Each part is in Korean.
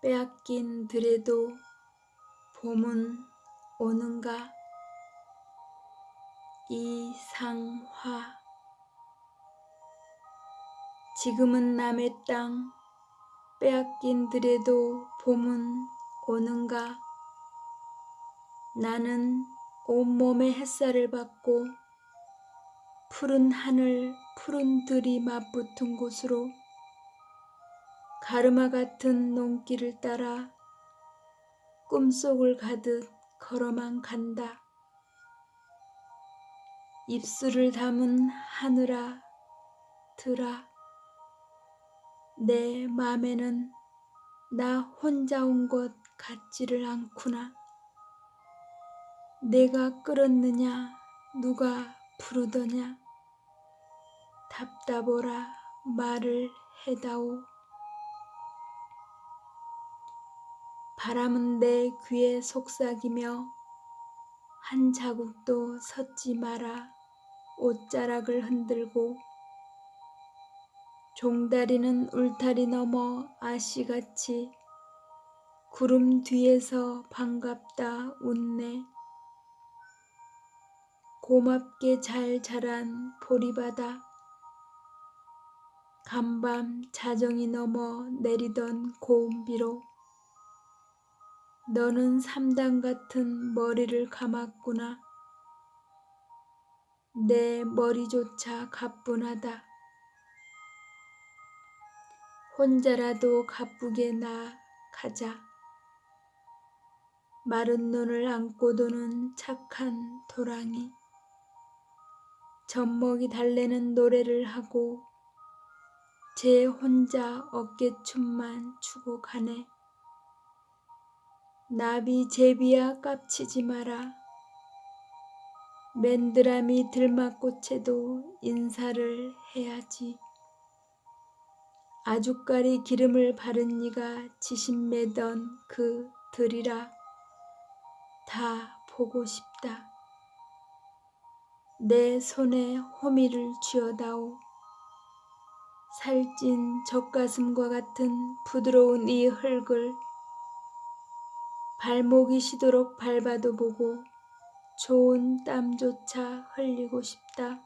빼앗긴 들에도 봄은 오는가? 이상화. 지금은 남의 땅 빼앗긴 들에도 봄은 오는가? 나는 온몸에 햇살을 받고 푸른 하늘 푸른 들이 맞붙은 곳으로 가르마 같은 농길을 따라 꿈속을 가듯 걸어만 간다. 입술을 담은 하늘아 들아 내 맘에는 나 혼자 온 것 같지를 않구나. 내가 끌었느냐 누가 부르더냐 답답오라 말을 해다오. 바람은 내 귀에 속삭이며 한 자국도 섰지 마라. 옷자락을 흔들고 종다리는 울타리 넘어 아씨같이 구름 뒤에서 반갑다 웃네. 고맙게 잘 자란 보리바다. 간밤 자정이 넘어 내리던 고운비로 너는 삼단 같은 머리를 감았구나. 내 머리조차 가뿐하다. 혼자라도 가쁘게 나 가자. 마른 눈을 안고 도는 착한 도랑이. 젖먹이 달래는 노래를 하고 제 혼자 어깨춤만 추고 가네. 나비 제비야 깝치지 마라. 맨드라미 들막꽃에도 인사를 해야지. 아주까리 기름을 바른 니가 지신매던 그 들이라 다 보고 싶다. 내 손에 호미를 쥐어다오. 살찐 젖가슴과 같은 부드러운 이 흙을 발목이 시도록 밟아도 보고 좋은 땀조차 흘리고 싶다.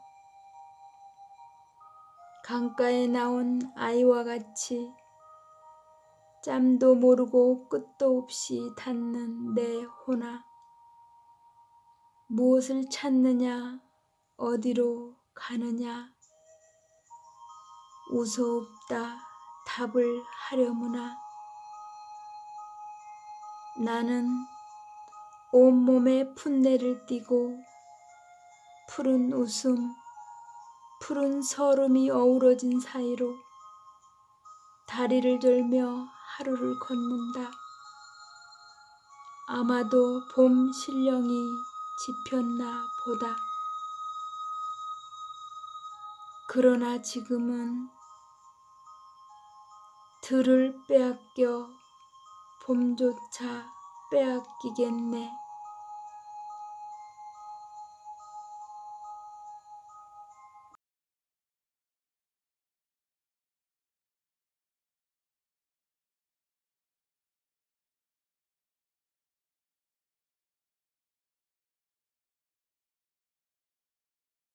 강가에 나온 아이와 같이 짬도 모르고 끝도 없이 닿는 내 호나. 무엇을 찾느냐, 어디로 가느냐. 우소없다 답을 하려무나. 나는 온몸에 풋내를 띠고 푸른 웃음, 푸른 서름이 어우러진 사이로 다리를 돌며 하루를 걷는다. 아마도 봄 신령이 지폈나 보다. 그러나 지금은 들을 빼앗겨 봄조차 빼앗기겠네.